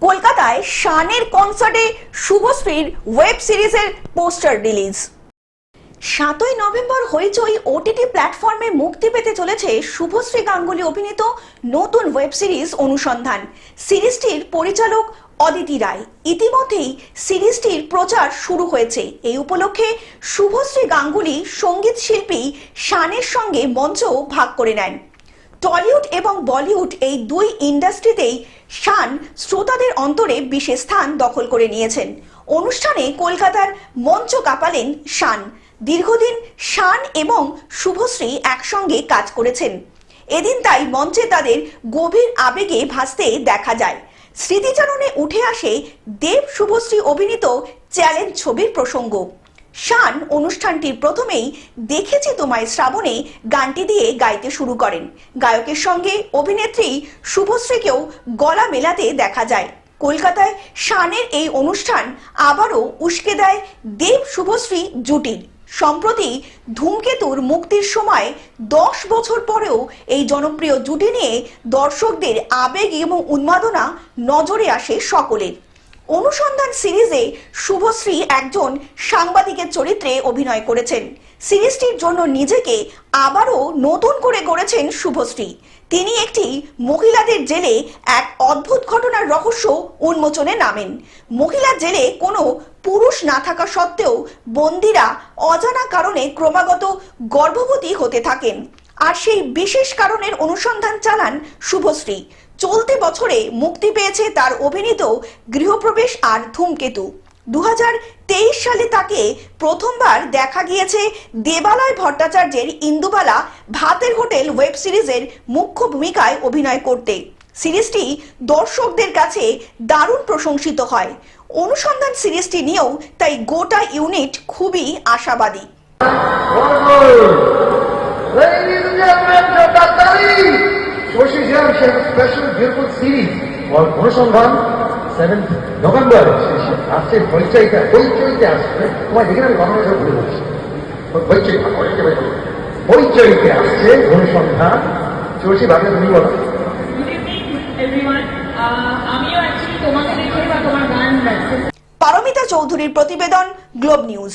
কলকাতায় শানের কনসার্টে শুভশ্রীর ওয়েব সিরিজের পোস্টার রিলিজ সাতই নভেম্বর হইচই ওটিটি প্ল্যাটফর্মে মুক্তি পেতে চলেছে শুভশ্রী গাঙ্গুলি অভিনীত নতুন ওয়েব সিরিজ অনুসন্ধান। সিরিজটির পরিচালক অদিতি রায়। ইতিমধ্যেই সিরিজটির প্রচার শুরু হয়েছে। এই উপলক্ষে শুভশ্রী গাঙ্গুলি সংগীত শিল্পী শানের সঙ্গে মঞ্চ ভাগ করে নেন। টলিউড এবং বলিউড এই দুই ইন্ডাস্ট্রিতেই শান শ্রোতাদের অন্তরে বিশেষ স্থান দখল করে নিয়েছেন। অনুষ্ঠানে কলকাতার মঞ্চ কাঁপালেন শান। দীর্ঘদিন শান এবং শুভশ্রী একসঙ্গে কাজ করেছেন। এদিন তাই মঞ্চে তাদের গভীর আবেগে ভাসতে দেখা যায়। স্মৃতিচারণে উঠে আসে দেব শুভশ্রী অভিনীত চ্যালেঞ্জ ছবির প্রসঙ্গ। শান অনুষ্ঠানটির প্রথমেই দেখেছি তোমায় শ্রাবণে গানটি দিয়ে গাইতে শুরু করেন। গায়কের সঙ্গে অভিনেত্রী শুভশ্রীকেও গলা মেলাতে দেখা যায়। কলকাতায় শানের এই অনুষ্ঠান আবারও উস্কে দেয় দেব শুভশ্রী জুটির। সম্প্রতি ধূমকেতুর মুক্তির সময় দশ বছর পরেও এই জনপ্রিয় জুটি নিয়ে দর্শকদের আবেগ এবং উন্মাদনা নজরে আসে সকলের। অনুসন্ধান সিরিজে শুভশ্রী একজন সাংবাদিকের চরিত্রে অভিনয় করেছেন। সিরিজটির জন্য নিজেকে আবারও নতুন করে গড়েছেন শুভশ্রী। তিনি একটি মহিলাদের জেলে এক অদ্ভুত ঘটনার রহস্য উন্মোচনে নামেন। মহিলা জেলে কোনো পুরুষ না থাকা সত্ত্বেও বন্দিরা অজানা কারণে ক্রমাগত গর্ভবতী হতে থাকেন। আর সেই বিশেষ কারণের অনুসন্ধান চালান শুভশ্রী। চলতি বছরে মুক্তি পেয়েছে তার অভিনীত গৃহপ্রবেশ আর ধূমকেতু। দু সালে তাকে প্রথমবার দেখা গিয়েছে দেবালয় ভট্টাচার্যের ইন্দুবালা ভাতের হোটেল ওয়েব সিরিজের মুখ্য ভূমিকায় অভিনয় করতে। সিরিজটি দর্শকদের কাছে দারুণ প্রশংসিত হয়। অনুসন্ধান সিরিজটি নিয়েও তাই গোটা ইউনিট খুবই আশাবাদী। Has a special beautiful series আসছে পরিচয়টা পরিচয়তে আসছে তোমার দেখে আমি কথা কথা ভুলে বলছি পরিচয় পরিচয়তে আসছে অনুসন্ধান চলছি তুমি বলো। গুড ইভিনিং এভরিওয়ান আমিও তোমাকে দেখে বা তোমার গান পারমিতা চৌধুরীর প্রতিবেদন গ্লোব নিউজ।